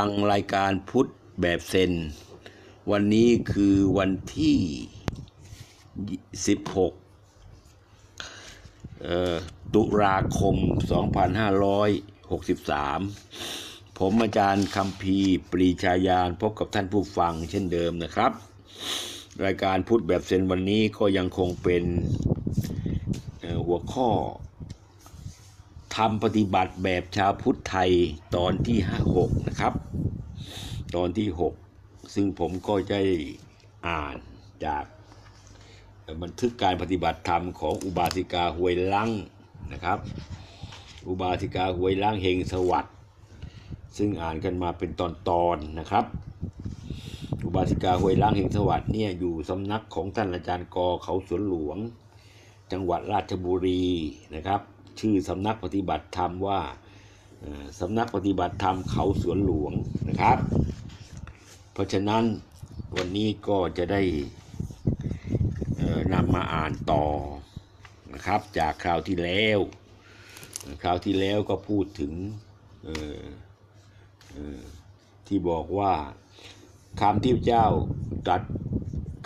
ฟังรายการพุทธแบบเซน วันนี้คือวันที่ 16 ตุลาคม 2563 ผมอาจารย์คำพีปรีชายานพบกับท่านผู้ฟังเช่นเดิมนะครับ รายการพุทธแบบเซนวันนี้ก็ยังคงเป็นหัวข้อ ทำปฏิบัติแบบชาวพุทธไทยตอนที่ห้าหกนะครับ ตอนที่หกซึ่งผมก็ได้อ่านจากบันทึกการปฏิบัติธรรมของอุบาสิกาหวยลังนะครับ อุบาสิกาหวยลังเฮงสวัสดิ์ซึ่งอ่านกันมาเป็นตอนๆนะครับ อุบาสิกาหวยลังเฮงสวัสดิ์เนี่ยอยู่สำนักของท่านอาจารย์กอเขาสวนหลวง จังหวัดราชบุรีนะครับ ชื่อสำนักปฏิบัติธรรมว่าสำนักปฏิบัติธรรมเขาสวนหลวงนะครับ เพราะฉะนั้นวันนี้ก็จะได้นำมาอ่านต่อนะครับ จากคราวที่แล้ว คราวที่แล้วก็พูดถึงที่บอกว่าคำที่พระเจ้าตรัส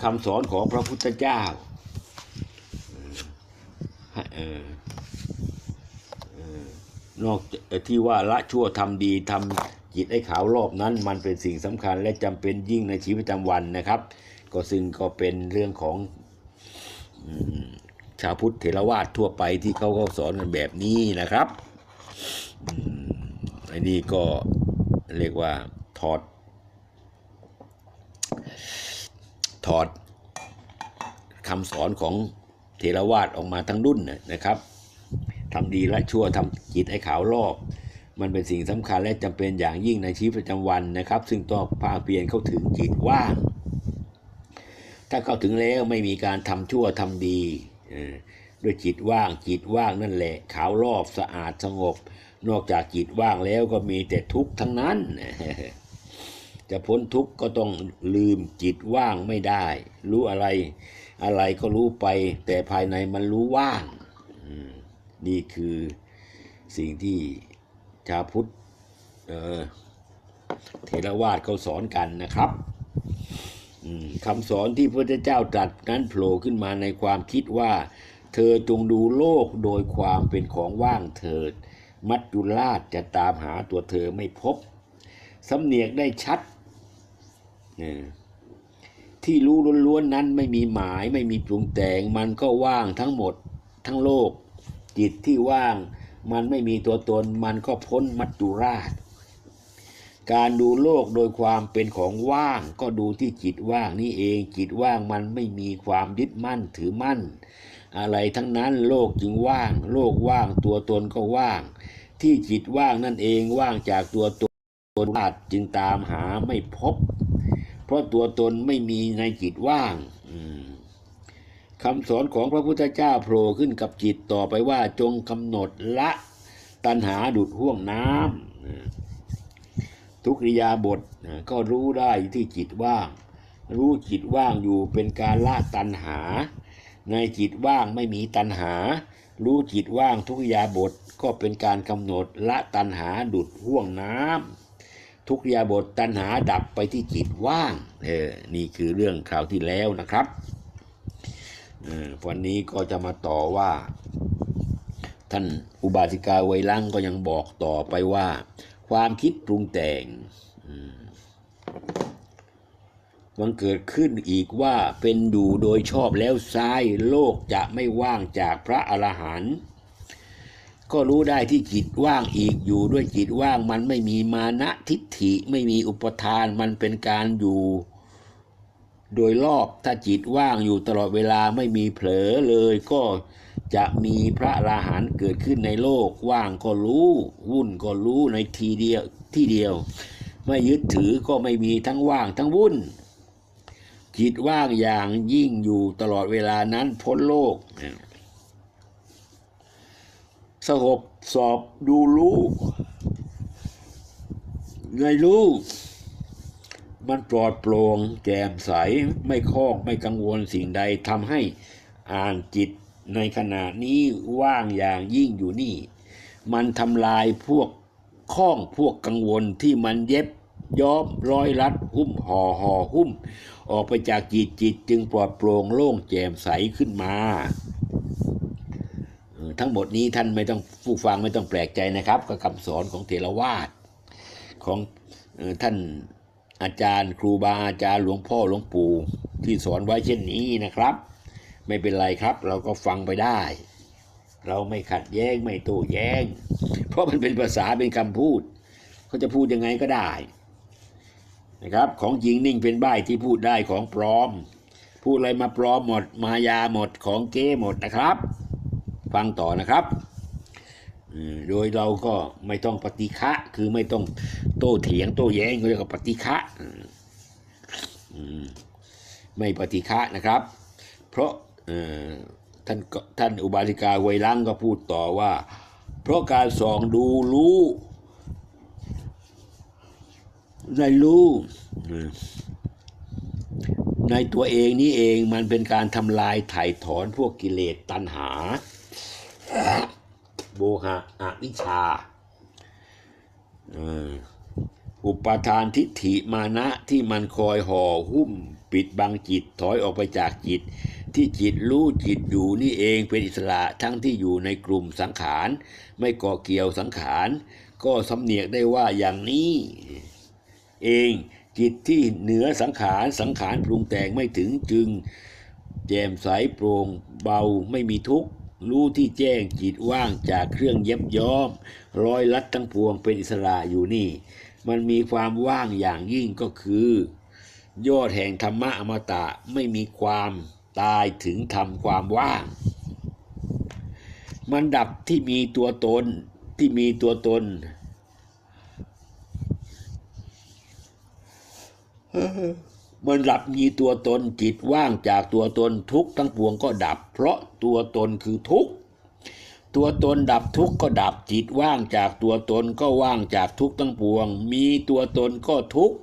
คำสอนของพระพุทธเจ้า นอกที่ว่าละชั่วทำดีทำจิตให้ขาวรอบนั้น มันเป็นสิ่งสำคัญและจำเป็นยิ่งในชีวิตประจำวันนะครับ ก็ซึ่งก็เป็นเรื่องของชาวพุทธเถรวาททั่วไปที่เขาก็สอนกันแบบนี้นะครับอันนี้ก็เรียกว่าถอด ถอดคำสอนของเทรวาสออกมาทั้งรุ่นนะครับ ทำดีและชั่วทำจิตให้ขาวรอบ มันเป็นสิ่งสำคัญและจำเป็นอย่างยิ่งในชีวิตประจำวันนะครับ ซึ่งต้องพาเปลี่ยนเข้าถึงจิตว่าง ถ้าเข้าถึงแล้วไม่มีการทำชั่วทำดีด้วยจิตว่างจิตว่างนั่นแหละขาวรอบสะอาดสงบ นอกจากจิตว่างแล้วก็มีแต่ทุกข์ทั้งนั้น จะพ้นทุกข์ก็ต้องลืมจิตว่างไม่ได้ รู้อะไร อะไรก็รู้ไป แต่ภายในมันรู้ว่างอื นี่คือสิ่งที่ชาวพุทธเเทรวาสเขาสอนกันนะครับคำสอนที่พระเจ้าตรัสนั้นโผล่ขึ้นมาในความคิดว่า เธอจงดูโลกโดยความเป็นของว่างเถิด มัจจุราชจะตามหาตัวเธอไม่พบสำเนียกได้ชัดที่รู้ล้วนๆนั้นไม่มีหมายไม่มีปรุงแต่งมันก็ว่างทั้งหมดทั้งโลก จิตที่ว่างมันไม่มีตัวตนมันก็พ้นมัจจุราช การดูโลกโดยความเป็นของว่างก็ดูที่จิตว่างนี่เองจิตว่างมันไม่มีความยึดมั่นถือมั่น อะไรทั้งนั้นโลกจึงว่าง โลกว่างตัวตนก็ว่าง ที่จิตว่างนั่นเองว่างจากตัวตนราชจึงตามหาไม่พบ เพราะตัวตนไม่มีในจิตว่าง คำสอนของพระพุทธเจ้าโผล่ขึ้นกับจิตต่อไปว่าจงกำหนดละตัณหาดุดห่วงน้ำทุกริยาบทก็รู้ได้ที่จิตว่าง รู้จิตว่างอยู่เป็นการละตัณหา ในจิตว่างไม่มีตัณหา รู้จิตว่างทุกริยาบทก็เป็นการกำหนดละตัณหาดุดห่วงน้ำทุกยาบทตัณหาดับไปที่จิตว่างเออนี่คือเรื่องคราวที่แล้วนะครับ วันนี้ก็จะมาต่อว่า ท่านอุบาสิกาไวลังก็ยังบอกต่อไปว่า ความคิดปรุงแต่งมันเกิดขึ้นอีกว่าเป็นอยู่โดยชอบแล้วซ้ายโลกจะไม่ว่างจากพระอรหันต์ก็รู้ได้ที่จิตว่างอีกอยู่ด้วยจิตว่างมันไม่มีมานะทิฏฐิไม่มีอุปทานมันเป็นการอยู่ โดยรอบถ้าจิตว่างอยู่ตลอดเวลาไม่มีเผลอเลยก็จะมีพระราหันเกิดขึ้นในโลกว่างก็รู้ วุ่นก็รู้ในทีเดียวที่เดียว ไม่ยึดถือก็ไม่มีทั้งว่างทั้งวุ่น จิตว่างอย่างยิ่งอยู่ตลอดเวลานั้นพ้นโลกสงบสอบดูรู้ในรู้ มันปลอดโปร่งแจ่มใสไม่คล้องไม่กังวลสิ่งใดทำให้อ่านจิตในขณะนี้ว่างอย่างยิ่งอยู่นี่ มันทำลายพวกข้องพวกกังวลที่มันเย็บย้อมร้อยรัดหุ้มห่อห่อหุ้ม ออกไปจากจิตจิตจึงปลอดโปร่งโล่งแจ่มใสขึ้นมาทั้งหมดนี้ท่านไม่ต้องผู้ฟังไม่ต้องแปลกใจนะครับ กับคำสอนของเถรวาทของท่าน อาจารย์ครูบาอาจารย์หลวงพ่อหลวงปู่ที่สอนไว้เช่นนี้นะครับ ไม่เป็นไรครับ เราก็ฟังไปได้ เราไม่ขัดแย้งไม่โต้แย้ง เพราะมันเป็นภาษาเป็นคำพูดเขาจะพูดยังไงก็ได้นะครับ ของจริงนิ่งเป็นใบที่พูดได้ของปลอม พูดอะไรมาปลอมหมด มายาหมดของเก้หมดนะครับ ฟังต่อนะครับ โดยเราก็ไม่ต้องปฏิฆะคือไม่ต้องโต้เถียงโต้แย้งเขาเรียกว่าปฏิฆะไม่ปฏิฆะนะครับ เพราะท่านท่านอุบาสิกาไวยลังก็พูดต่อว่า เพราะการส่องดูรู้ในรู้ในตัวเองนี่เองมันเป็นการทำลายถ่ายถอนพวกกิเลสตัณหา โบหะอวิชชาอุปทานทิฏฐิมานะที่มันคอยห่อหุ้มปิดบังจิตถอยออกไปจากจิต ที่จิตรู้จิตอยู่นี่เองเป็นอิสระทั้งที่อยู่ในกลุ่มสังขาร ไม่เกาะเกี่ยวสังขาร ก็สำเนียกได้ว่าอย่างนี้ เองจิตที่เหนือสังขารสังขารปรุงแต่งไม่ถึงจึง แจ่มใสโปร่งเบาไม่มีทุกข์ รู้ที่แจ้งจิตว่างจากเครื่องเย็บย้อม ร้อยลัดทั้งปวงเป็นอิสระอยู่นี่ มันมีความว่างอย่างยิ่งก็คือ ยอดแห่งธรรมะอมตะไม่มีความตายถึงทำความว่าง มันดับที่มีตัวตนที่มีตัวตน เมันดับมีตัวตนจิตว่างจากตัวตนทุกทั้งปวงก็ดับ เพราะตัวตนคือทุกตัวตนดับทุกก็ดับจิตว่างจากตัวตนก็ว่างจากทุกทั้งปวง มีตัวตนก็ทุก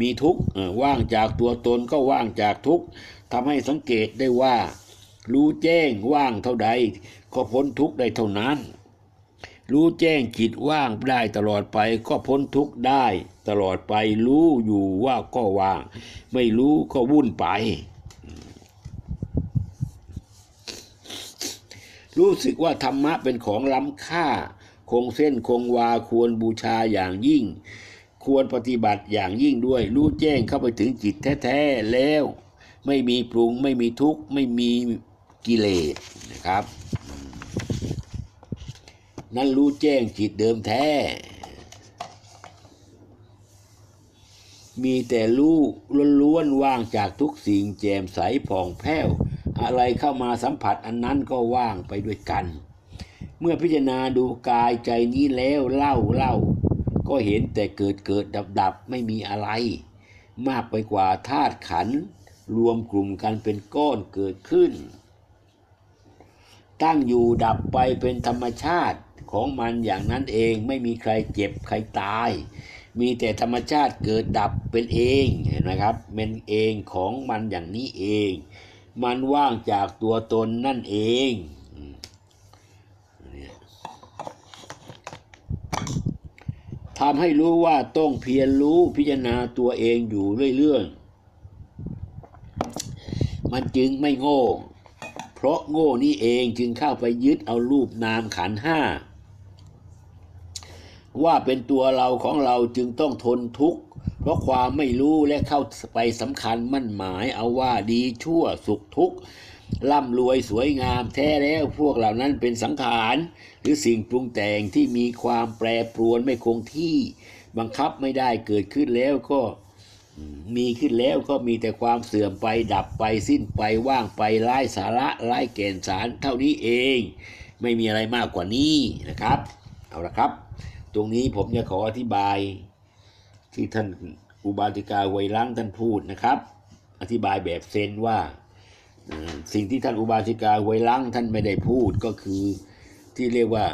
มีทุกว่างจากตัวตนก็ว่างจากทุกทำให้สังเกตได้ว่า รู้แจ้งว่างเท่าใด ก็พ้นทุกได้เท่านั้น รู้แจ้งจิตว่างได้ตลอดไปก็พ้นทุกข์ได้ตลอดไปรู้อยู่ว่าก็ว่าง ไม่รู้ก็วุ่นไป รู้สึกว่าธรรมะเป็นของล้ำค่า คงเส้นคงวาควรบูชาอย่างยิ่ง ควรปฏิบัติอย่างยิ่งด้วย รู้แจ้งเข้าไปถึงจิตแท้ๆแล้ว ไม่มีปรุงไม่มีทุกข์ไม่มีกิเลสนะครับ นั้นรู้แจ้งจิตเดิมแท้ มีแต่รู้ล้วนๆว่างจากทุกสิ่งแจ่มใสผ่องแผ้ว อะไรเข้ามาสัมผัสอันนั้นก็ว่างไปด้วยกัน เมื่อพิจารณาดูกายใจนี้แล้วเล่าเล่า ก็เห็นแต่เกิดเกิดดับดับไม่มีอะไร มากไปกว่าธาตุขันรวมกลุ่มกันเป็นก้อนเกิดขึ้น ตั้งอยู่ดับไปเป็นธรรมชาติ ของมันอย่างนั้นเองไม่มีใครเจ็บใครตาย มีแต่ธรรมชาติเกิดดับเป็นเองเห็นไหมครับเป็นเองของมันอย่างนี้เอง มันว่างจากตัวตนนั่นเองทำให้รู้ว่าต้องเพียรรู้พิจารณาตัวเองอยู่เรื่อยๆ มันจึงไม่โง่ เพราะโง่นี่เองจึงเข้าไปยึดเอารูปนามขันห้า ว่าเป็นตัวเราของเราจึงต้องทนทุกข์ เพราะความไม่รู้และเข้าไปสำคัญมั่นหมายเอาว่าดีชั่วสุขทุกข์ร่ำรวยสวยงามแท้แล้วพวกเหล่านั้นเป็นสังขาร หรือสิ่งปรุงแต่งที่มีความแปรปรวนไม่คงที่บังคับไม่ได้เกิดขึ้นแล้วก็มีขึ้นแล้วก็มีแต่ความเสื่อมไปดับไปสิ้นไปว่างไปไร้สาระไร้แก่นสารเท่านี้เอง ไม่มีอะไรมากกว่านี้นะครับ เอาละครับ ตรงนี้ผมจะขออธิบาย ที่ท่านอุบาติกาไวยลังท่านพูดนะครับ อธิบายแบบเซนว่าสิ่งที่ท่านอุบาสิกาไวยลังท่านไม่ได้พูดก็คือที่เรียกว่า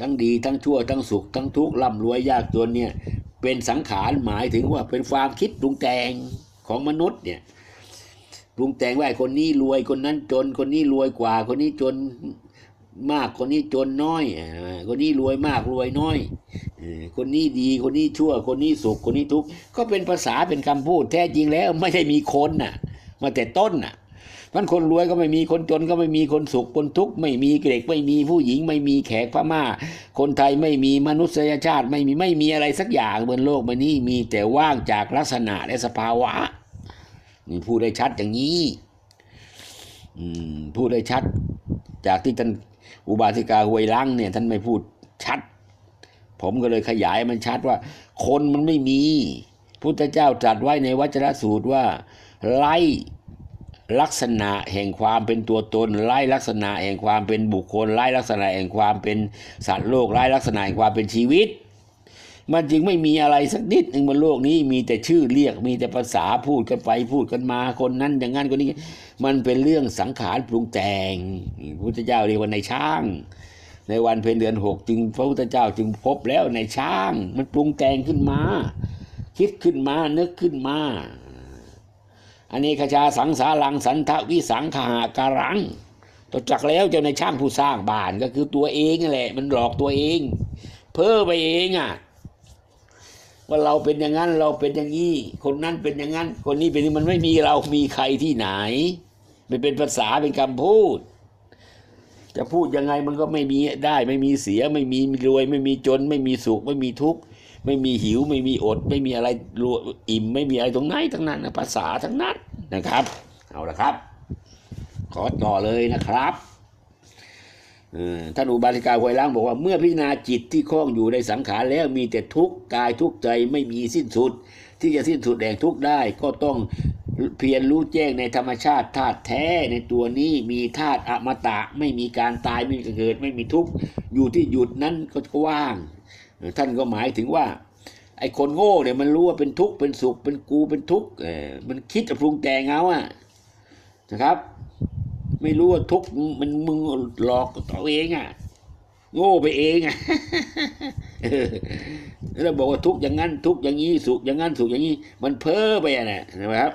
ทั้งดีทั้งชั่วทั้งสุขทั้งทุกข์ร่ำรวยยากจนเนี่ยเป็นสังขารหมายถึงว่าเป็นความคิดปรุงแต่งของมนุษย์เนี่ยปรุงแต่งว่าคนนี้รวยคนนั้นจนคนนี้รวยกว่าคนนี้จน มากคนนี้จนน้อยคนนี้รวยมากรวยน้อยคนนี้ดีคนนี้ชั่ว คนนี้สุขคนนี้ทุกข์ก็เป็นภาษาเป็นคำพูด แท้จริงแล้วไม่ได้มีคนน่ะ มาแต่ต้นน่ะมันคนรวยก็ไม่มีคนจนก็ไม่มีคนสุขคนทุกข์ไม่มีเด็กไม่มีผู้หญิง ไม่มีแขกพม่า คนไทยไม่มีมนุษยชาติไม่มีไม่มีอะไรสักอย่างบนโลกใบนี้มีแต่ว่างจากลักษณะและสภาวะนี่พูดได้ชัดอย่างนี้อืมพูดได้ชัดจากที่ท่าน อุบาสิกาหวยลังเนี่ยท่านไม่พูดชัด ผมก็เลยขยายมันชัดว่า คนมันไม่มี พุทธเจ้าตรัสไว้ในวัจรสูตรว่า ไล่ลักษณะแห่งความเป็นตัวตนไล่ลักษณะแห่งความเป็นบุคคลไล่ลักษณะแห่งความเป็นสัตว์โลกไล่ลักษณะแห่งความเป็นชีวิต มันจึงไม่มีอะไรสักนิดหนึ่งบนโลกนี้มีแต่ชื่อเรียกมีแต่ภาษาพูดกันไปพูดกันมาคนนั้นอย่างนั้นคนนี้ มันเป็นเรื่องสังขารปรุงแต่งพระพุทธเจ้าเรียกว่าในช่าง ในวันเพ็ญเดือนหกจึงพระพุทธเจ้าจึงพบแล้วในช่าง มันปรุงแต่งขึ้นมา คิดขึ้นมานึกขึ้นมาอันนี้ขจาสังสารังสันทวิสังขาการังต่อจากแล้วเจ้าในช่างผู้สร้างบ้านก็คือตัวเองนั่แหละ มันหลอกตัวเอง เพ้อไปเองอะว่าเราเป็นอย่างนั้นเราเป็นอย่างนี้ คนนั้นเป็นอย่างนั้น คนนี้เป็นนี้มันไม่มีเรามีใครที่ไหน มันเป็นภาษาเป็นคำพูด จะพูดยังไงมันก็ไม่มีได้ ไม่มีเสีย ไม่มีรวย ไม่มีจน ไม่มีสุข ไม่มีทุกข์ ไม่มีหิว ไม่มีอด ไม่มีอะไรรวอิ่ม ไม่มีอะไรตรงไหนทั้งนั้นภาษาทั้งนั้นนะครับ เอาละครับ ขอต่อเลยนะครับท่านอุบาสิกาหวยล้างบอกว่าเมื่อพิจารณาจิตที่คล้องอยู่ในสังขารแล้วมีแต่ทุกข์กายทุกข์ใจไม่มีสิ้นสุด ที่จะสิ้นสุดแห่งทุกข์ได้ก็ต้อง เพียรรู้แจ้งในธรรมชาติธาตุแท้ในตัวนี้มีธาตุอมตะไม่มีการตายไม่มีเกิด ไม่มีทุกข์อยู่ที่หยุดนั้นก็ว่าง ท่านก็หมายถึงว่า ไอ้คนโง่เนี่ยมันรู้ว่าเป็นทุกข์เป็นสุขเป็นกูเป็นทุกข์มันคิดจะปรุงแต่งเอาอะนะครับ ไม่รู้ว่าทุกข์มันมึงหลอกตัวเองอะโง่ไปเองอะแล้วบอกว่าทุกข์อย่างนั้นทุกข์อย่างนี้สุขอย่างนั้นสุขอย่างนี้ มันเพ้อไปอะนะครับ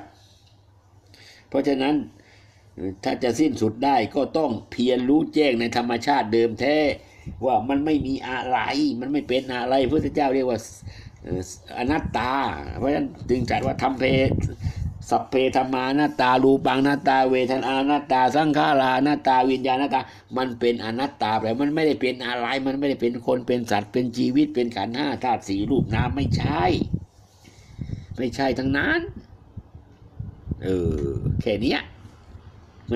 เพราะฉะนั้นถ้าจะสิ้นสุดได้ก็ต้องเพียรรู้แจ้งในธรรมชาติเดิมแท้ ว่ามันไม่มีอะไร มันไม่เป็นอะไรพระพุทธเจ้าเรียกว่าอนัตตา เพราะฉะนั้นจึงจัดว่าทำเพสัพเพธรรมานาตารูปังนาตา เวทนานาตา สังขารานาตาวิญญาณนาตา มันเป็นอนัตตาแต่มันไม่ได้เป็นอะไร มันไม่ได้เป็นคนเป็นสัตว์เป็นชีวิตเป็นขันธ์ห้าธาตุสี่รูปนามไม่ใช่ ไม่ใช่ทั้งนั้น เออ แค่นี้แหม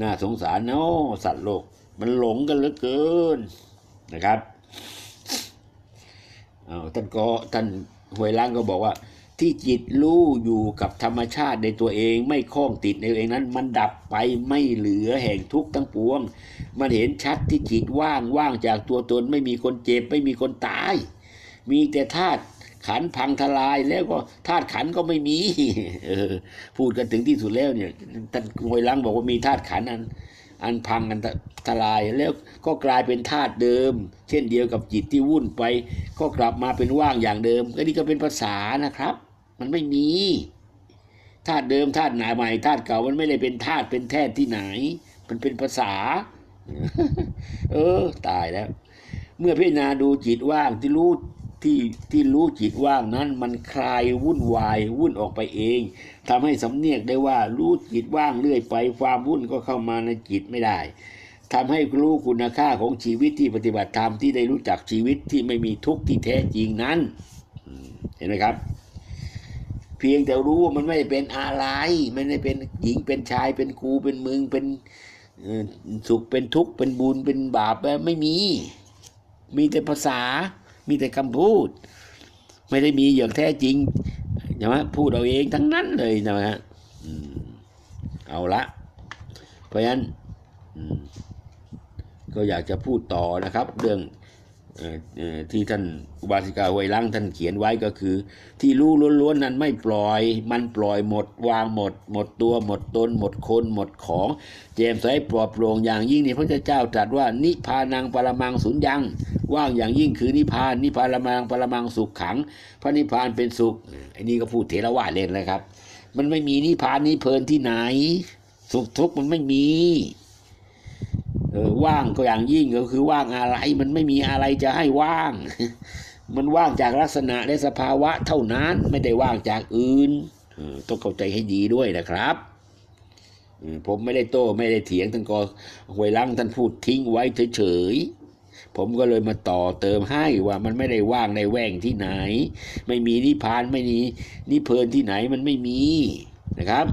น่าสงสารเนาะสัตว์โลก มันหลงกันเหลือเกินนะครับเอาท่านก็ท่านหวยล้างก็บอกว่า ที่จิตรู้อยู่กับธรรมชาติในตัวเองไม่คล้องติดในตัวเองนั้น มันดับไปไม่เหลือแห่งทุกข์ทั้งปวง มันเห็นชัดที่จิตว่างว่างจากตัวตน ไม่มีคนเจ็บ ไม่มีคนตาย มีแต่ธาตุ ขันพังทลายแล้วก็ธาตุขันก็ไม่มีเออพูดกันถึงที่สุดแล้วเนี่ยท่านหวยล้างบอกว่ามีธาตุขันอันอันพังอันทลายแล้วก็กลายเป็นธาตุเดิม เช่นเดียวกับจิตที่วุ่นไป ก็กลับมาเป็นว่างอย่างเดิมก็นี่ก็เป็นภาษานะครับ มันไม่มีธาตุเดิมธาตุหนใหม่ธาตุเก่ามันไม่ได้เป็นธาตุเป็นแท้ที่ไหน มันเป็นภาษา เออ ตายแล้ว เมื่อพิจารณาดูจิตว่างที่รู้ ที่ที่รู้จิตว่างนั้น มันคลายวุ่นวายวุ่นออกไปเองทำให้สำเนียกได้ว่ารู้จิตว่างเรื่อยไป ความวุ่นก็เข้ามาในจิตไม่ได้ทำให้รู้คุณค่าของชีวิตที่ปฏิบัติธรรมที่ได้รู้จักชีวิตที่ไม่มีทุกข์ที่แท้จริงนั้น เห็นไหมครับ เพียงแต่รู้ว่ามันไม่เป็นอะไรไม่ได้เป็นหญิงเป็นชายเป็นกูเป็นมึงเป็นสุขเป็นทุกข์เป็นบุญเป็นบาปไม่มี มีแต่ภาษา มีแต่คำพูด ไม่ได้มีอย่างแท้จริงใช่ไหมพูดเอาเองทั้งนั้นเลยนะฮะอืมเอาละ เพราะฉะนั้นก็อยากจะพูดต่อนะครับ เรื่องออที่ท่านอุบาสิกาหวยลังท่านเขียนไว้ก็คือ ที่รู้ล้วนๆนั้นไม่ปล่อย มันปล่อยหมด วางหมด หมดตัว หมดตน หมดคน หมดของแจมใสปลอดโปร่งอย่างยิ่งนี่พระเจ้าตรัสว่านิพพานังปรมังสุญญัง ว่างอย่างยิ่งคือนิพพานนิพพานละมังปรมังสุขขัง พระนิพพานเป็นสุขไอ้นี่ก็พูดเถรวาทเล่นเลยครับ มันไม่มีนิพพานนิเพลินที่ไหน สุขทุกข์มันไม่มีเออว่างก็อย่างยิ่งก็คือว่างอะไรมันไม่มีอะไรจะให้ว่าง มันว่างจากลักษณะและสภาวะเท่านั้นไม่ได้ว่างจากอื่นต้องเข้าใจให้ดีด้วยนะครับผมไม่ได้โต้ไม่ได้เถียงท่านก็หวยลังท่านพูดทิ้งไว้เฉยๆ ผมก็เลยมาต่อเติมให้ว่ามันไม่ได้ว่างในแว่งที่ไหน ไม่มีนิพานไม่มีนิเพลินที่ไหนมันไม่มีนะครับ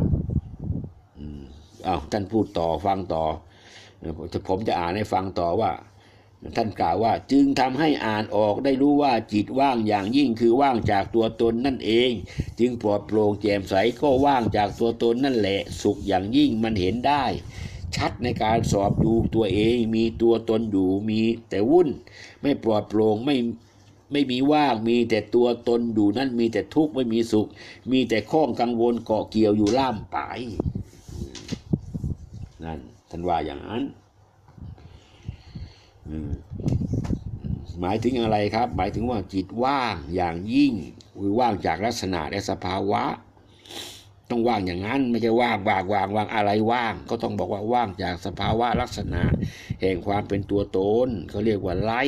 อืมอ้าวท่านพูดต่อฟังต่อผมจะอ่านให้ฟังต่อว่า ท่านกล่าวว่าจึงทำให้อ่านออกได้รู้ว่าจิตว่างอย่างยิ่งคือว่างจากตัวตนนั่นเอง จึงปลอดโปร่งแจ่มใสก็ว่างจากตัวตนนั่นแหละ สุขอย่างยิ่งมันเห็นได้ ชัดในการสอบดูตัวเอง มีตัวตนอยู่มีแต่วุ่น ไม่ปลอดโปร่งไม่ไม่มีว่างมีแต่ตัวตนอยู่นั่นมีแต่ทุกข์ไม่มีสุข มีแต่ข้องกังวลเกาะเกี่ยวอยู่ล่ามไปนั่นท่านว่าอย่างนั้นหมายถึงอะไรครับ หมายถึงว่าจิตว่างอย่างยิ่งว่างจากลักษณะและสภาวะ ต้องว่างอย่างนั้นไม่ใช่ว่างว่างว่างว่างอะไรว่าง ก็ต้องบอกว่าว่างจากสภาวะลักษณะ แห่งความเป็นตัวตนเขาเรียกว่าไล่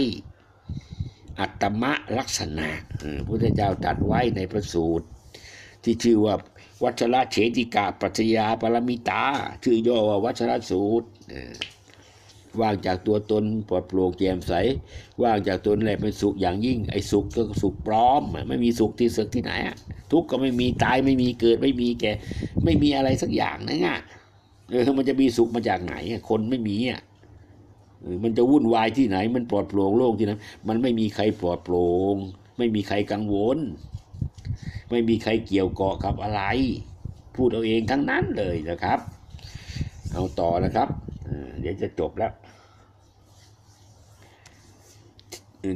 อัตมะลักษณะพระพุทธเจ้าตรัดไว้ในพระสูตร ที่ชื่อว่าวัชระเฉติกาปัจจยาปรมิตา ชื่อย่อว่าวัชระสูตรอ ว่างจากตัวตนปลอดโปร่งแจ่มใส ว่างจากตนแหละเป็นสุขอย่างยิ่ง ไอ้สุขก็สุขปลอมไม่มีสุขที่สุขที่ไหนอะทุกข์ก็ไม่มีตายไม่มีเกิดไม่มีแก่ ไม่มีอะไรสักอย่างนะง่ะเออมันจะมีสุขมาจากไหนคนไม่มีอะมันจะวุ่นวายที่ไหน มันปลอดโปร่งโล่งที่นั้นมันไม่มีใครปลอดโปร่งไม่มีใครกังวล ไม่มีใครเกี่ยวเกาะกับอะไร พูดเอาเองทั้งนั้นเลยนะครับ เอาต่อนะครับเดี๋ยวจะจบแล้ว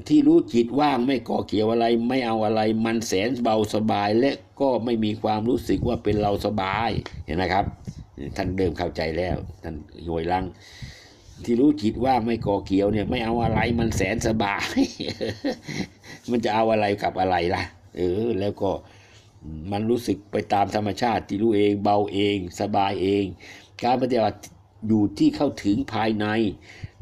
ที่รู้จิตว่างไม่ก่อเกี่ยวอะไรไม่เอาอะไร มันแสนเบาสบาย และก็ไม่มีความรู้สึกว่าเป็นเราสบายเห็นนะครับ ท่านเดิมเข้าใจแล้วท่านโยยลัง ที่รู้จิตว่างไม่ก่อเกี่ยวเนี่ย ไม่เอาอะไรมันแสนสบาย มันจะเอาอะไรกับอะไรล่ะ เออ แล้วก็มันรู้สึกไปตามธรรมชาติที่รู้เองเบาเอง สบายเอง การปฏิบัติ อยู่ที่เข้าถึงภายใน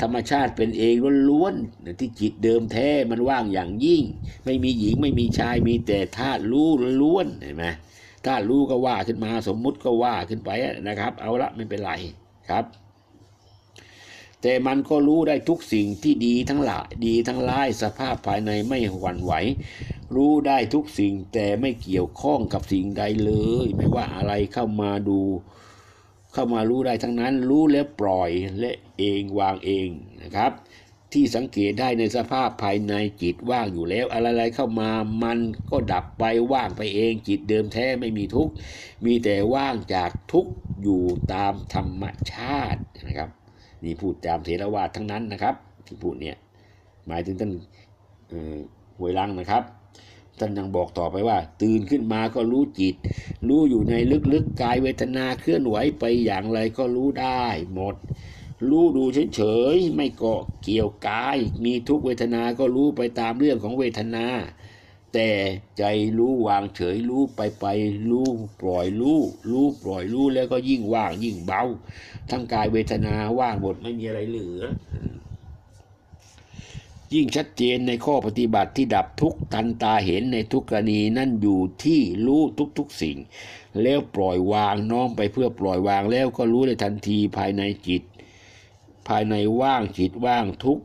ธรรมชาติเป็นเองล้วนๆที่จิตเดิมแท้มันว่างอย่างยิ่ง ไม่มีหญิงไม่มีชายมีแต่ธาตุรู้ล้วนๆเห็นไหมธาตุรู้ก็ว่าขึ้นมาสมมุติก็ว่าขึ้นไปนะครับ เอาละไม่เป็นไรครับ แต่มันก็รู้ได้ทุกสิ่งที่ดีทั้งหลายดีทั้งร้ายสภาพภายในไม่หวั่นไหว รู้ได้ทุกสิ่งแต่ไม่เกี่ยวข้องกับสิ่งใดเลย ไม่ว่าอะไรเข้ามาดู เข้ามารู้ได้ทั้งนั้น รู้แล้วปล่อยและเองวางเองนะครับ ที่สังเกตได้ในสภาพภายในจิตว่างอยู่แล้ว อะไรๆเข้ามามันก็ดับไปว่างไปเองจิตเดิมแท้ไม่มีทุกข์มีแต่ว่างจากทุกข์อยู่ตามธรรมชาตินะครับ นี่พูดตามเทรวาททั้งนั้นนะครับ ที่พูดเนี่ยหมายถึงท่านเอ่อหวยลังนะครับ ท่านยังบอกต่อไปว่า ตื่นขึ้นมาก็รู้จิต รู้อยู่ในลึกๆกายเวทนาเคลื่อนไหวไปอย่างไรก็รู้ได้หมด รู้ดูเฉยๆไม่เกาะเกี่ยวกาย มีทุกเวทนาก็รู้ไปตามเรื่องของเวทนา แต่ใจรู้วางเฉยรู้ไปไปรู้ปล่อยรู้รู้ปล่อยรู้แล้วก็ยิ่งว่างยิ่งเบา ทั้งกายเวทนาว่างหมดไม่มีอะไรเหลือ ยิ่งชัดเจนในข้อปฏิบัติที่ดับทุกทันตาเห็นในทุกกรณีนั่นอยู่ที่รู้ทุกๆสิ่ง แล้วปล่อยวางน้อมไปเพื่อปล่อยวางแล้วก็รู้ได้ทันทีภายในจิต ภายในว่างจิตว่างทุก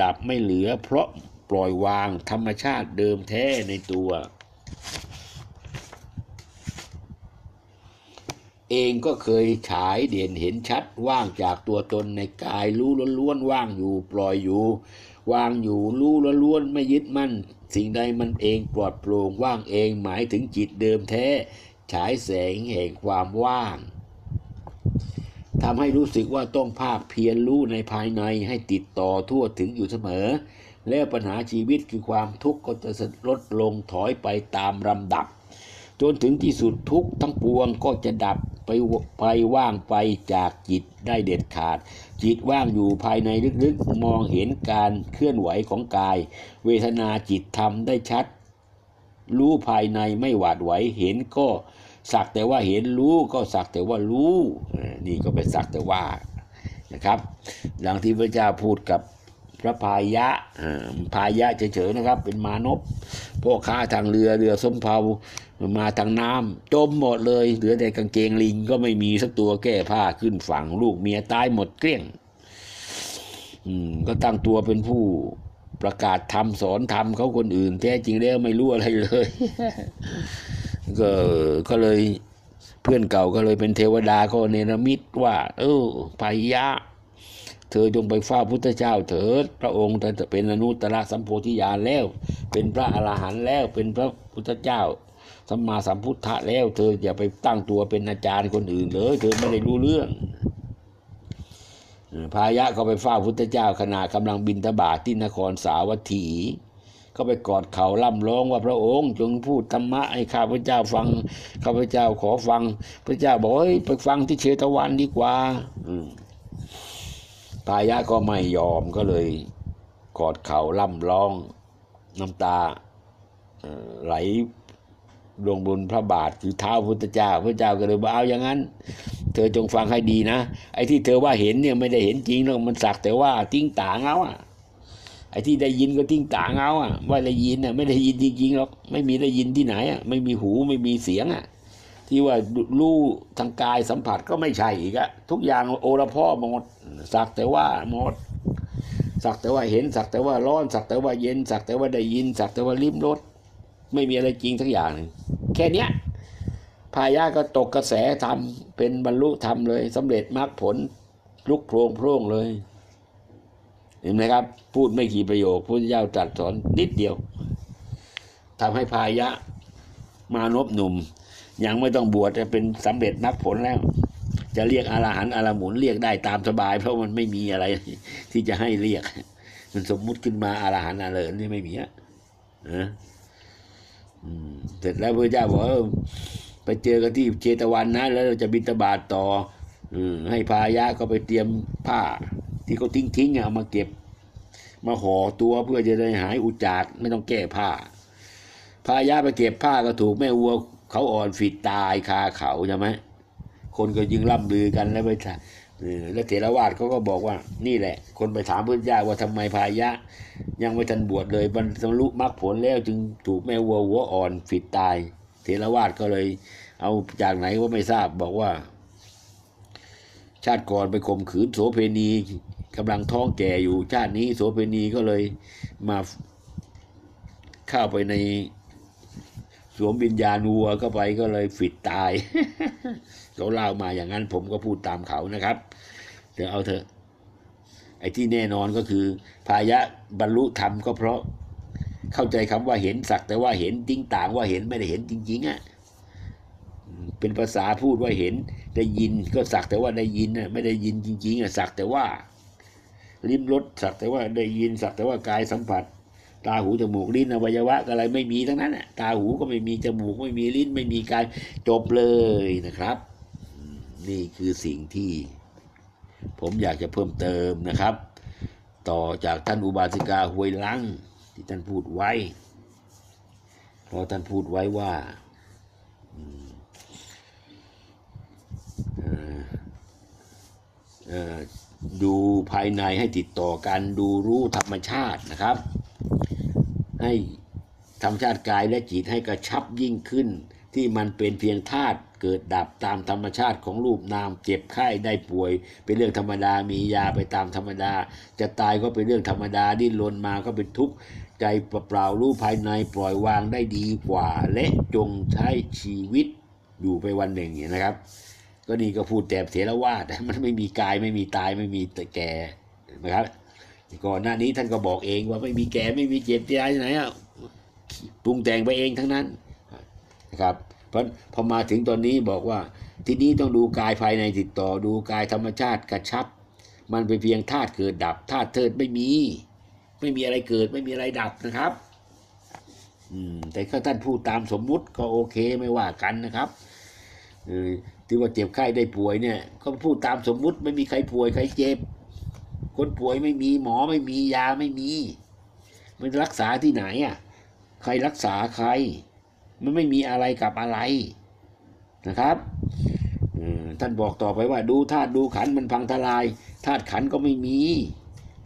ดับไม่เหลือ เพราะปล่อยวางธรรมชาติเดิมแท้ในตัว เองก็เคยฉายเด่นเห็นชัดว่างจากตัวตนในกายรู้ล้วนๆว่างอยู่ปล่อยอยู่ วางอยู่รู้ล้วนไม่ยึดมั่น สิ่งใดมันเองปลอดโปร่งว่างเองหมายถึงจิตเดิมแท้ ฉายแสงแห่งความว่างทำให้รู้สึกว่าต้องภาคเพียรรู้ในภายในให้ติดต่อทั่วถึงอยู่เสมอ แล้วปัญหาชีวิตคือความทุกข์ก็จะลดลงถอยไปตามลำดับ จนถึงที่สุดทุกทั้งปวงก็จะดับไปไปว่างไปจากจิตได้เด็ดขาด จิตว่างอยู่ภายในลึกๆ มองเห็นการเคลื่อนไหวของกาย เวทนาจิตทำได้ชัด รู้ภายในไม่หวาดไหวเห็นก็สักแต่ว่าเห็นรู้ก็สักแต่ว่ารู้ นี่ก็เป็นสักแต่ว่านะครับดังที่พระเจ้าพูดกับ พระพายะพายะเฉยๆนะครับ เป็นมานพพ่อค้าทางเรือเรือสมเภามาทางน้ำจมหมดเลยเหลือแต่กางเกงลิงก็ไม่มีสักตัวแก้ผ้าขึ้นฝั่งลูกเมียตายหมดเกลี้ยงก็ตั้งตัวเป็นผู้ประกาศธรรมสอนธรรมเขาคนอื่น แท้จริงแล้วไม่รู้อะไรเลย ก็ก็เลยเพื่อนเก่าก็เลยเป็นเทวดาก็เนรมิตว่า เออพายะ เธอจงไปเฝ้าพุทธเจ้าเถิด พระองค์จะเป็นอนุตตรสัมโพธิญาณแล้ว เป็นพระอรหันต์แล้ว เป็นพระพุทธเจ้าสัมมาสัมพุทธะแล้ว เธออย่าไปตั้งตัวเป็นอาจารย์คนอื่นเลย เธอไม่ได้รู้เรื่อง พายะก็ไปเฝ้าพุทธเจ้าขณะกำลังบินทบาทที่นครสาวัตถี ก็ไปกอดเขาล่ำร้องว่าพระองค์ จงพูดธรรมะให้ข้าพเจ้าฟัง ข้าพเจ้าขอฟัง พระเจ้าบอกเฮ้ไปฟังที่เชตวันดีกว่า อื พายะก็ไม่ยอมก็เลยกอดเขาล่ำร้องน้ำตาไหลลงบนพระบาทคือเท้าพุทธเจ้าพระเจ้าก็เลยบอกเอาอย่างนั้น เธอจงฟังให้ดีนะ ไอ้ที่เธอว่าเห็นเนี่ยไม่ได้เห็นจริงหรอกมันสักแต่ว่าติ้งตาเงาอะไอ้ที่ได้ยินก็ติ้งตาเงาอะว่าได้ยินน่ะไม่ได้ยินจริงๆหรอกไม่มีได้ยินที่ไหนอะไม่มีหูไม่มีเสียงอะ ที่ว่ารู้ทางกายสัมผัสก็ไม่ใช่อีกอะทุกอย่างโอละพ่อหมด สักแต่ว่าหมด สักแต่ว่าเห็นสักแต่ว่าร้อนสักแต่ว่าเย็นสักแต่ว่าได้ยิน สักแต่ว่าลิ้มรสไม่มีอะไรจริงสักอย่างหนึ่งแค่เนี้ยพายะก็ตกกระแสธรรมเป็นบรรลุธรรมเลยสำเร็จมรรคผลลุกโพรงโพรงเลย เห็นไหมครับ พูดไม่กี่ประโยคพระเจ้าตรัสสอนนิดเดียวทำให้พายะมานพหนุ่ม ยังไม่ต้องบวชจะเป็นสำเร็จมรรคผลแล้ว จะเรียกอรหันต์อรหมุนเรียกได้ตามสบาย เพราะมันไม่มีอะไรที่จะให้เรียก มันสมมุติขึ้นมาอรหันต์อรเหินนี่ไม่มีอะนะเสร็จแล้วพระเจ้าบอกเออไปเจอกันที่เจตวันนะ แล้วเราจะบิณฑบาตต่ออืให้พายะก็ไปเตรียมผ้า ที่เขาทิ้งทิ้งๆอะเอามาเก็บ มาห่อตัวเพื่อจะได้หายอุจจาดไม่ต้องแก้ผ้า พายะไปเก็บผ้าก็ถูกแม่วัว เขาอ่อนฝีดตายคาเขาใช่ไหมคนก็ยิงล่ำลือกันแล้วไปถามแล้วเถรวาทเขาก็บอกว่า นี่แหละ คนไปถามพระเจ้าว่าทำไมพายะ ยังไม่ทันบวชเลยบรรลุมรรคผลแล้วจึงถูกแม่วัวหัวอ่อนฝีดตาย เถรวาทก็เลย เอาจากไหนก็ไม่ทราบบอกว่า ชาติก่อนไปข่มขืนโสเพณีกำลังท้องแก่อยู่ชาตินี้โสเพณีก็เลยมาเข้าไปใน สวมวิญญาณวัวเข้าไปก็เลยฝิดตายเขาเล่ามาอย่างนั้นผมก็พูดตามเขานะครับเดี๋ยวเอาเถอะ ไอ้ที่แน่นอนก็คือ พายะบรรลุธรรมก็เพราะเข้าใจคำว่าเห็นสักแต่ว่าเห็นติ้งต่างว่าเห็นไม่ได้เห็นจริงๆอะ่ะเป็นภาษาพูดว่าเห็นได้ยินก็สักแต่ว่าได้ยินน่ะไม่ได้ยินจริงๆอะสักแต่ว่าลิ้มรสสักแต่ว่าได้ยินสักแต่ว่ากายสัมผัส ตาหูจมูกลิ้นอวัยวะอะไรไม่มีทั้งนั้นน่ะตาหูก็ไม่มีจมูกไม่มีลิ้นไม่มีกายจบเลยนะครับ นี่คือสิ่งที่ ผมอยากจะเพิ่มเติมนะครับ ต่อจากท่านอุบาสิกาหวยลังที่ท่านพูดไว้เพราะท่านพูดไว้ว่าดูภายในให้ติดต่อกันดูรู้ธรรมชาตินะครับ ให้ธรรมชาติกายและจิตให้กระชับยิ่งขึ้น ที่มันเป็นเพียงธาตุเกิดดับตามธรรมชาติของรูปนามเจ็บไข้ได้ป่วย เป็นเรื่องธรรมดามียาไปตามธรรมดา จะตายก็เป็นเรื่องธรรมดาดิ้นรนมาก็เป็นทุกข์ใจเปล่ารู้ภายในปล่อยวางได้ดีกว่า และจงใช้ชีวิตอยู่ไปวันหนึ่งเนี่ยนะครับ ก็นี่ก็พูดแต่เถรวาทมันไม่มีกายไม่มีตายไม่มีแต่แก่นะครับ ก่อนหน้านี้ท่านก็บอกเองว่าไม่มีแก่ไม่มีเจ็บที่ไหนอะปรุงแต่งไปเองทั้งนั้นนะครับเพราะพอมาถึงตอนนี้บอกว่าทีนี้ต้องดูกายภายในติดต่อดูกายธรรมชาติกระชับ มันเป็นเพียงธาตุเกิดดับธาตุเทิดไม่มี ไม่มีอะไรเกิดไม่มีอะไรดับนะครับอืมแต่ถ้าท่านพูดตามสมมุติก็โอเคไม่ว่ากันนะครับเออที่ว่าเจ็บไข้ได้ป่วยเนี่ย ก็พูดตามสมมุติไม่มีใครป่วยใครเจ็บ คนป่วยไม่มีหมอไม่มียาไม่มี มันรักษาที่ไหนอะ ใครรักษาใคร มันไม่มีอะไรกับอะไรนะครับท่านบอกต่อไปว่าดูธาตุดูขันมันพังทลายธาตุขันก็ไม่มี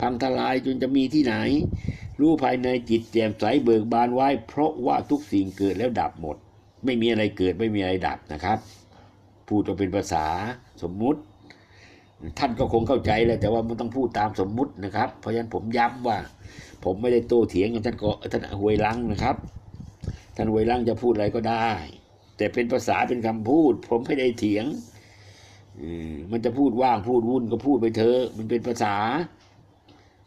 พังทลายจนจะมีที่ไหน รู้ภายในจิตแจ่มใสเบิกบานไว้ เพราะว่าทุกสิ่งเกิดแล้วดับหมด ไม่มีอะไรเกิดไม่มีอะไรดับนะครับ พูดก็เป็นภาษาสมมุติ ท่านก็คงเข้าใจแหละแต่ว่ามันต้องพูดตามสมมุตินะครับ เพราะฉะนั้นผมย้ำว่า ผมไม่ได้โต้เถียงกับท่านก็ท่านหวยลังนะครับ ท่านหวยลังจะพูดอะไรก็ได้ แต่เป็นภาษาเป็นคำพูด ผมไม่ได้เถียงมมันจะพูดว่างพูดวุ่นก็พูดไปเถอะมันเป็นภาษา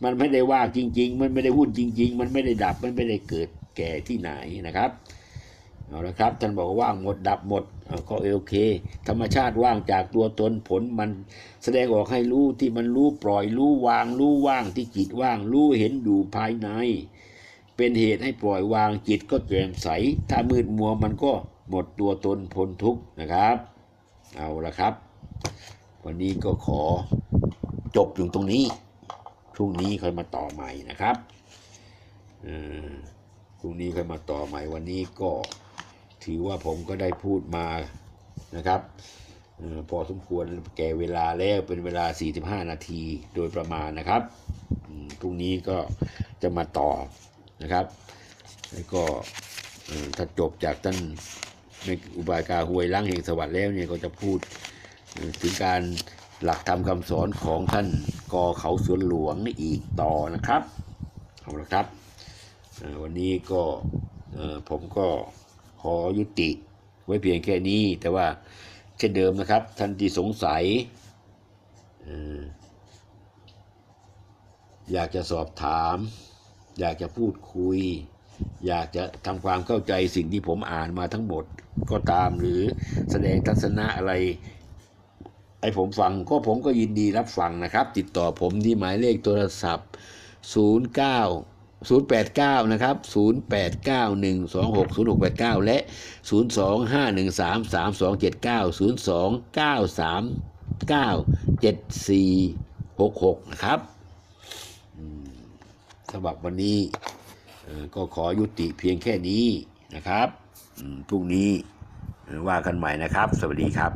มันไม่ได้ว่างจริง ๆ มันไม่ได้วุ่นจริง ๆ มันไม่ได้ดับมันไม่ได้เกิดแก่ที่ไหนนะครับ เอาละครับท่านบอกว่างหมดดับหมดเอาก็โอเค ธรรมชาติว่างจากตัวตนผลมันแสดงออกให้รู้ที่มันรู้ปล่อยรู้วางรู้ว่างที่จิตว่างรู้เห็นอยู่ภายใน เป็นเหตุให้ปล่อยวางจิตก็แจ่มใส ถ้ามืดมัวมันก็หมดตัวตนพ้นทุกข์นะครับ เอาละครับ วันนี้ก็ขอจบอยู่ตรงนี้พรุ่งนี้ค่อยมาต่อใหม่นะครับออพรุ่งนี้ค่อยมาต่อใหม่วันนี้ก็ ถือว่าผมก็ได้พูดมานะครับพอสมควรแก่เวลาแล้วเป็นเวลา 45 นาทีโดยประมาณนะครับพรุ่งนี้ก็จะมาต่อนะครับ แล้วก็ถ้าจบจากท่านในอุบายกาหวยล้างแห่งสวัสดิ์แล้วเนี่ยก็จะพูดถึงการหลักธรรมคำสอนของท่านกอเขาสวนหลวงนี่อีกต่อนะครับเอาละครับวันนี้ก็ผมก็ ขอยุติ ไว้เพียงแค่นี้ แต่ว่าเช่นเดิมนะครับ ท่านที่สงสัยอยากจะสอบถาม อยากจะพูดคุย อยากจะทำความเข้าใจสิ่งที่ผมอ่านมาทั้งหมดก็ตามหรือแสดงทัศนะอะไรให้ผมฟังก็ผมก็ยินดีรับฟังนะครับ ติดต่อผมที่หมายเลขโทรศัพท์ 09 089 นะครับ 0891260689 และ 025133279 029397466 นะครับสำหรับวันนี้ก็ขอยุติเพียงแค่นี้นะครับพรุ่งนี้ว่ากันใหม่นะครับ สวัสดีครับ